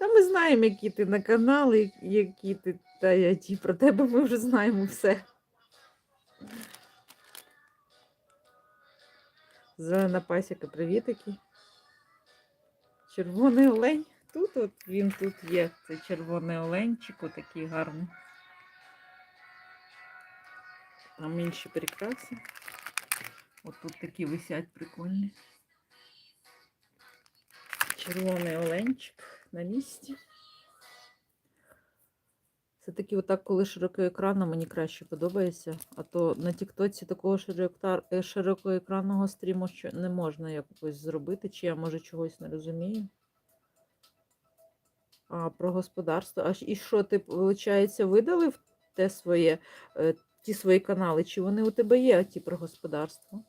Та ми знаємо, які ти на канали, які ти та я ті. Про тебе ми вже знаємо все. Зелена пасіка, привітики. Червоний олень. Тут от він тут є. Це червоний оленчик, отакий гарний. Там інші прикраси. От тут такі висять прикольні. Червоний оленчик на місці. Все-таки отак, коли широкоекранно, мені краще подобається. А то на Тіктоці такого е, широкоекранного стріму що не можна якось зробити, чи я може чогось не розумію. А про господарство. А і що ти, виходить, видалив те своє, е, ті свої канали? Чи вони у тебе є, ті про господарство?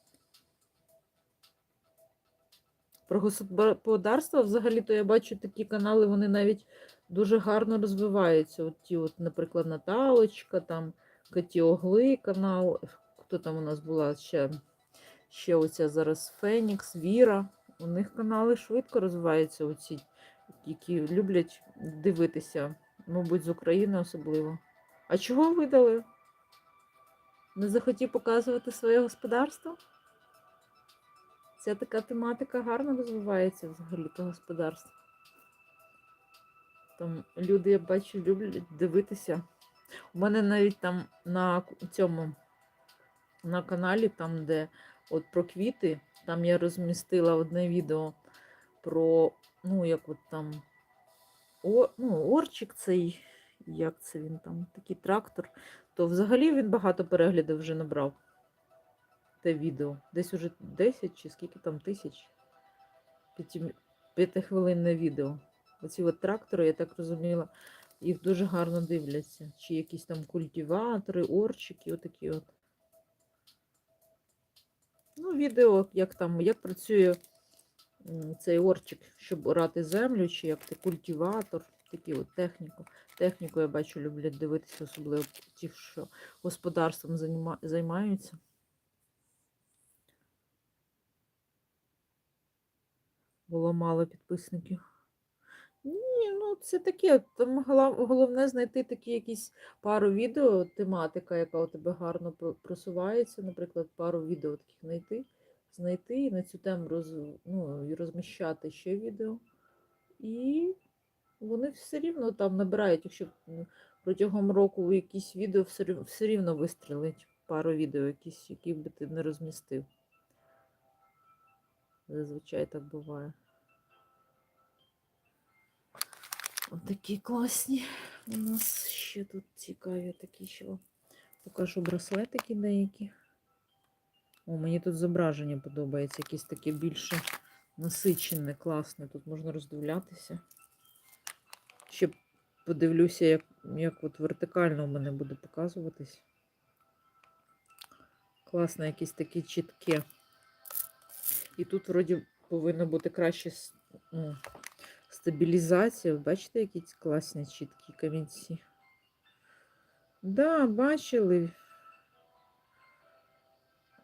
Про господарство взагалі-то я бачу такі канали, вони навіть дуже гарно розвиваються. От ті, от, наприклад, Наталочка, там Катіогли канал. Хто там у нас була ще? Ще оця зараз Фенікс, Віра. У них канали швидко розвиваються, оці, які люблять дивитися, мабуть, з України особливо. А чого видали? Не захотів показувати своє господарство? Ця така тематика гарно розвивається взагалі то господарство. Там люди, я бачу, люблять дивитися. У мене навіть там на цьому на каналі, там, де от про квіти, там я розмістила одне відео про, ну, як от там о, ну, орчик цей, як це він там, такий трактор, то взагалі він багато переглядів вже набрав. Те відео. Десь уже 10 чи скільки там тисяч. П'ятихвилинне відео. Оці от трактори, я так розуміла, їх дуже гарно дивляться. Чи якісь там культиватори, орчики, отакі от. Ну, відео, як там, як працює цей орчик, щоб орати землю, чи як ти культиватор, такі от техніку. Техніку, я бачу, люблять дивитися, особливо ті, що господарством займаються. Було мало підписників. Ні, ну це таке. Там головне знайти такі якісь пару відео, тематика, яка у тебе гарно просувається, наприклад, пару відео таких знайти, знайти і на цю тему роз, ну, розміщати ще відео. І вони все рівно там набирають, якщо протягом року якісь відео все, рівно вистрілить пару відео, якісь, які би ти не розмістив. Зазвичай так буває. Отакі класні. У нас ще тут цікаві такі, що покажу браслетики деякі. О, мені тут зображення подобається, якесь таке більше насичене, класне. Тут можна роздивлятися. Ще подивлюся, як, як от вертикально у мене буде показуватись. Класне, якесь таке чітке. І тут вроді повинно бути краще стабілізація. Бачите, які класні чіткі камінці. Да, бачили.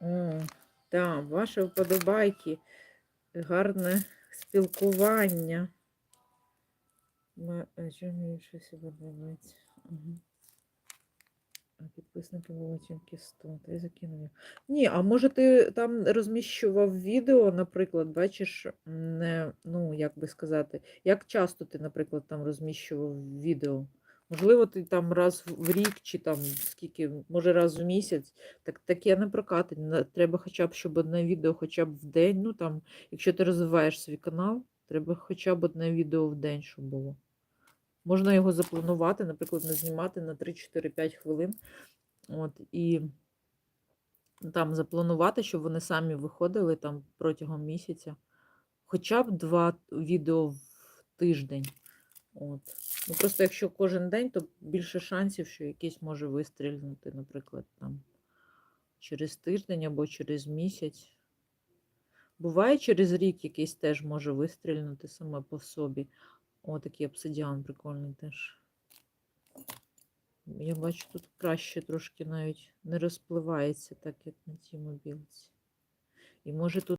О, так, ваші вподобайки. Гарне спілкування. Що мені щось подобається? Угу. Підписники Волочинки 100. Та й закинув. я. Ні, а може ти там розміщував відео, наприклад, бачиш, не, ну, як би сказати, як часто ти, наприклад, там розміщував відео? Можливо, ти там раз в рік чи там скільки, може раз в місяць, так таке не прокатить. Треба хоча б, щоб одне відео хоча б в день, ну там, якщо ти розвиваєш свій канал, треба хоча б одне відео в день, щоб було. Можна його запланувати, наприклад, не знімати на 3-4-5 хвилин. От, і там запланувати, щоб вони самі виходили там протягом місяця. Хоча б два відео в тиждень. От. Ну, просто якщо кожен день, то більше шансів, що якийсь може вистрільнути, наприклад, там через тиждень або через місяць. Буває, через рік якийсь теж може вистрільнути саме по собі. О, такий обсидіан прикольний теж. Я бачу, тут краще трошки навіть не розпливається, так як на тій мобілці. І може тут